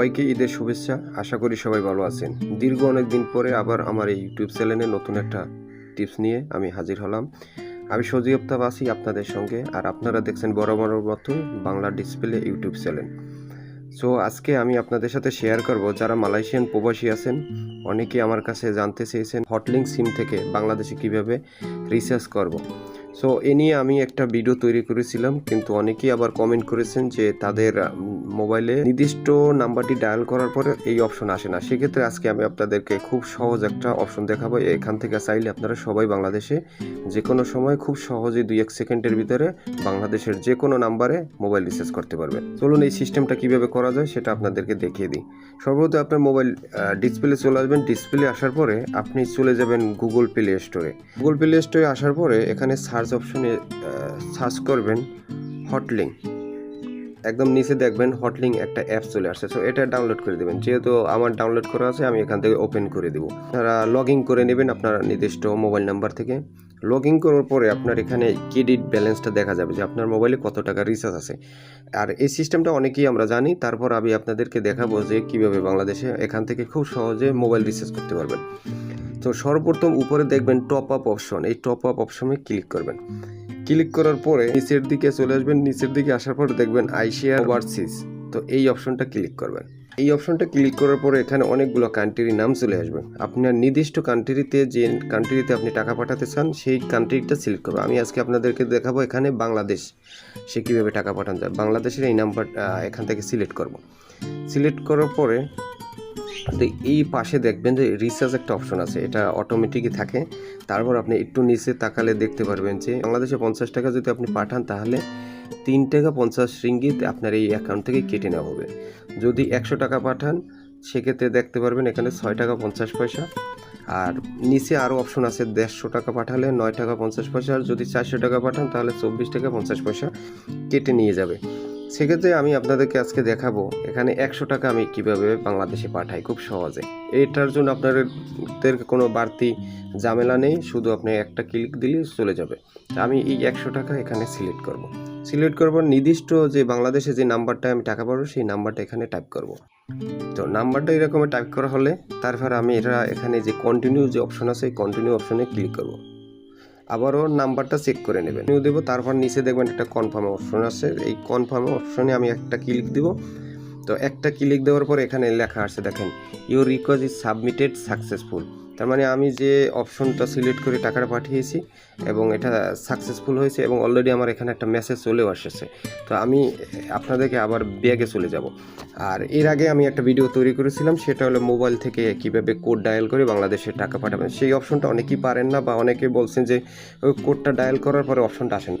সবাইকে ঈদের শুভেচ্ছা। আশা করি সবাই ভালো আছেন। দীর্ঘ অনেক দিন পরে আবার আমার এই ইউটিউব চ্যানেলে নতুন একটা টিপস নিয়ে আমি হাজির হলাম। আমি সজি আফতাব আছি আপনাদের সঙ্গে আর আপনারা দেখছেন বড় বড় মতো Bangla display YouTube channel. So, আজকে আমি আপনাদের সাথে শেয়ার করব যারা মালয়েশিয়ান প্রবাসী আছেন অনেকে আমার কাছে জানতে চেয়েছেন হটলিঙ্ক সিম থেকে বাংলাদেশে কীভাবে রিচার্জ করব। সো এ নিয়ে আমি একটা ভিডিও তৈরি করেছিলাম, কিন্তু অনেকেই আবার কমেন্ট করেছেন যে তাদের মোবাইলে নির্দিষ্ট নাম্বারটি ডায়াল করার পরে এই অপশন আসে না। সেক্ষেত্রে আজকে আমি আপনাদেরকে খুব সহজ একটা অপশন দেখাবো। এখান থেকে চাইলে আপনারা সবাই বাংলাদেশে যে কোনো সময় খুব সহজে দুই এক সেকেন্ডের ভিতরে বাংলাদেশের যে কোনো নাম্বারে মোবাইল রিচার্জ করতে পারবেন। চলুন এই সিস্টেমটা কীভাবে করা যায় সেটা আপনাদেরকে দেখিয়ে দিই। সর্বপ্রথম আপনার মোবাইল ডিসপ্লে চলে আসবেন। ডিসপ্লে আসার পরে আপনি চলে যাবেন গুগল প্লে স্টোরে গুগল প্লে স্টোরে আসার পরে এখানে সার্চ অপশনে সার্চ করবেন হটলিং একদম নিচে দেখবেন হটলিং একটা অ্যাপ চলে আসছে। সো এটা ডাউনলোড করে দেবেন। যেহেতু আমার ডাউনলোড করা আছে, আমি এখান থেকে ওপেন করে দেবো। আপনারা লগ ইন করে নেবেন আপনার নির্দিষ্ট মোবাইল নাম্বার থেকে। লগ ইন করার পরে আপনার এখানে ক্রেডিট ব্যালেন্সটা দেখা যাবে যে আপনার মোবাইলে কত টাকা রিচার্জ আছে। আর এই সিস্টেমটা অনেকেই আমরা জানি। তারপর আমি আপনাদেরকে দেখাবো যে কীভাবে বাংলাদেশে এখান থেকে খুব সহজে মোবাইল রিচার্জ করতে পারবেন। তো সর্বপ্রথম উপরে দেখবেন টপ আপ অপশন এই টপ আপ অপশনে ক্লিক করবেন। ক্লিক করার পরে নিচের দিকে চলে আসবেন, নিচের দিকে আসার পরে দেখবেন আইসিআর ওভারসিজ তো এই অপশনটা ক্লিক করবেন। এই অপশনটা ক্লিক করার পরে এখানে অনেকগুলো কান্ট্রির নাম চলে আসবে। আপনার নির্দিষ্ট কান্ট্রিতে যে কান্ট্রিতে আপনি টাকা পাঠাতে চান, সেই কান্ট্রিটা সিলেক্ট করবেন। আমি আজকে আপনাদেরকে দেখাবো এখানে বাংলাদেশ, সে কীভাবে টাকা পাঠানো যায়। বাংলাদেশের এই নাম্বার এখান থেকে সিলেক্ট করব। সিলেক্ট করার পরে তো এই পাশে দেখবেন যে রিচার্জ একটা অপশন আছে, এটা অটোমেটিকই থাকে। তারপর আপনি একটু নিচে তাকালে দেখতে পারবেন যে বাংলাদেশে পঞ্চাশ টাকা যদি আপনি পাঠান, তাহলে তিন টাকা পঞ্চাশ রিঙ্গিত আপনার এই অ্যাকাউন্ট থেকে কেটে নেওয়া হবে। যদি একশো টাকা পাঠান, সেক্ষেত্রে দেখতে পারবেন এখানে ছয় টাকা পঞ্চাশ পয়সা। আর নিচে আরও অপশন আছে, দেড়শো টাকা পাঠালে নয় টাকা পঞ্চাশ পয়সা, আর যদি চারশো টাকা পাঠান, তাহলে চব্বিশ টাকা পঞ্চাশ পয়সা কেটে নিয়ে যাবে। সেক্ষেত্রে আমি আপনাদেরকে আজকে দেখাবো এখানে একশো টাকা আমি কীভাবে বাংলাদেশে পাঠাই খুব সহজে এটার জন্য আপনাদের কোনো বাড়তি ঝামেলা নেই, শুধু আপনি একটা ক্লিক দিলে চলে যাবে আমি এই একশো টাকা এখানে সিলেক্ট করব। সিলেক্ট করবার নির্দিষ্ট যে বাংলাদেশে যে নাম্বারটা আমি টাকা পাবো, সেই নাম্বারটা এখানে টাইপ করব। তো নাম্বারটা এরকম টাইপ করা হলে তারপর আমি এটা এখানে যে কন্টিনিউ যে অপশন আছে কন্টিনিউ অপশনে ক্লিক করব। আবারও নাম্বারটা চেক করে নেবেন। নিউ দেবো, তারপর নিচে দেখবেন একটা কনফার্ম অপশন আছে। এই কনফার্ম অপশনে আমি একটা ক্লিক দিব। তো একটা ক্লিক দেওয়ার পর এখানে লেখা আছে, দেখেন your request is submitted successful তার মানে আমি যে অপশনটা সিলেক্ট করে টাকাটা পাঠিয়েছি এবং এটা সাকসেসফুল হয়েছে এবং অলরেডি আমার এখানে একটা মেসেজ চলেও এসেছে তো আমি আপনাদেরকে আবার ব্যাগে চলে যাব। আর এর আগে আমি একটা ভিডিও তৈরি করেছিলাম, সেটা হলো মোবাইল থেকে কীভাবে কোড ডায়াল করে বাংলাদেশে টাকা পাঠাবেন। সেই অপশনটা অনেকেই পারেন না বা অনেকে বলছেন যে, ওই কোডটা ডায়াল করার পরে অপশনটা আসেন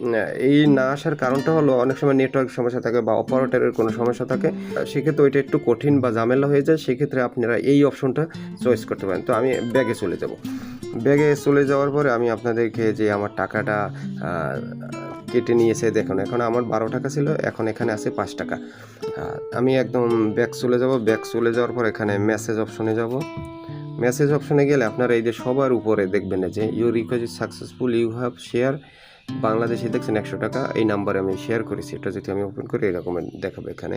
এই না আসার কারণটা হলো অনেক সময় নেটওয়ার্ক সমস্যা থাকে বা অপারেটরের কোনো সমস্যা থাকে, সেক্ষেত্রে ওইটা একটু কঠিন বা ঝামেলা হয়ে যায়, সেক্ষেত্রে আপনারা এই অপশনটা চয়েস করতে পারেন। তো আমি ব্যাগে চলে যাব। ব্যাগে চলে যাওয়ার পরে আমি আপনাদেরকে যে আমার টাকাটা কেটে নিয়েছে, দেখুন, এখন আমার বারো টাকা ছিল, এখন এখানে আছে পাঁচ টাকা। আমি একদম ব্যাগ চলে যাব, ব্যাগ চলে যাওয়ার পর এখানে মেসেজ অপশনে যাব। মেসেজ অপশনে গেলে আপনারা এই যে সবার উপরে দেখবেন যে you request successful you have share বাংলাদেশে দেখছেন একশো টাকা, এই নাম্বারে আমি শেয়ার করেছি। এটা যদি আমি ওপেন করি এরকম দেখাবো এখানে।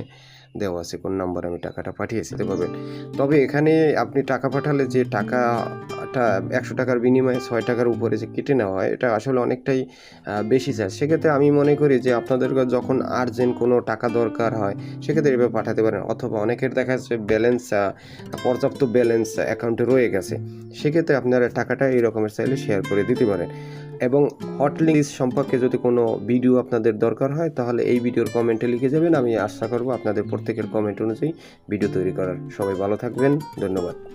দেওয়া আছে কোন নাম্বারে আমি টাকাটা পাঠিয়েছি দেখাবেন তবে এখানে আপনি টাকা পাঠালে যে টাকাটা একশো টাকার বিনিময়ে ছয় টাকার উপরে যে কেটে নেওয়া হয়, এটা আসলে অনেকটাই বেশি যায় সেক্ষেত্রে আমি মনে করি যে আপনাদের যখন আর্জেন্ট কোনো টাকা দরকার হয়, সেক্ষেত্রে এভাবে পাঠাতে পারেন। অথবা অনেকের দেখা যাচ্ছে ব্যালেন্স পর্যাপ্ত ব্যালেন্স অ্যাকাউন্টে রয়ে গেছে, সেক্ষেত্রে আপনারা টাকাটা এই রকমের চাইলে শেয়ার করে দিতে পারেন। এবং হটলিস্ট সম্পর্কে যদি কোনো ভিডিও আপনাদের দরকার হয়, তাহলে এই ভিডিওর কমেন্টে লিখে যাবেন। আমি আশা করব আপনাদের প্রত্যেকের কমেন্ট অনুযায়ী ভিডিও তৈরি করার। সবাই ভালো থাকবেন। ধন্যবাদ।